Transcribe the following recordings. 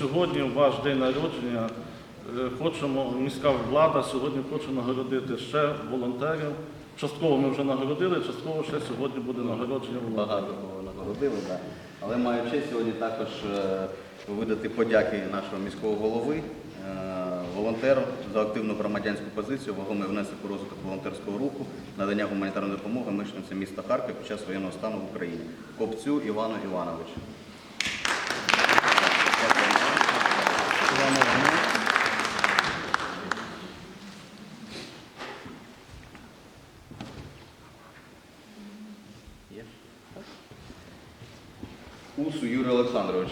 сьогодні, в ваш день народження, е, хочемо, міська влада сьогодні хоче нагородити ще волонтерів. Частково ми вже нагородили, частково ще сьогодні буде нагородження волонтерів. Багато кого нагородили, да. але маю честь сьогодні також е, видати подяки нашого міського голови, е, волонтеру за активну громадянську позицію, вагомий внесок у розвиток волонтерського руху, надання гуманітарної допомоги мешканцям міста Харків під час воєнного стану в Україні. Копцю Івану Івановичу. Є? Усу Юрій Олександрович.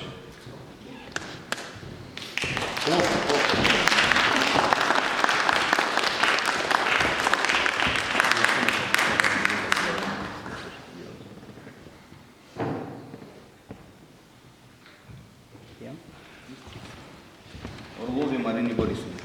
Орлові Марині Борисівні.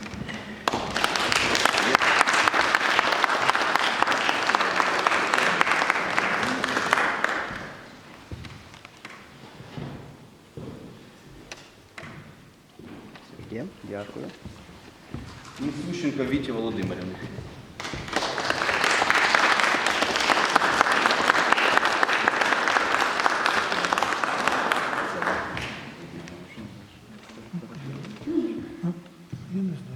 Є, дякую. І Сущенко Віті Володимирівна. Я не знаю.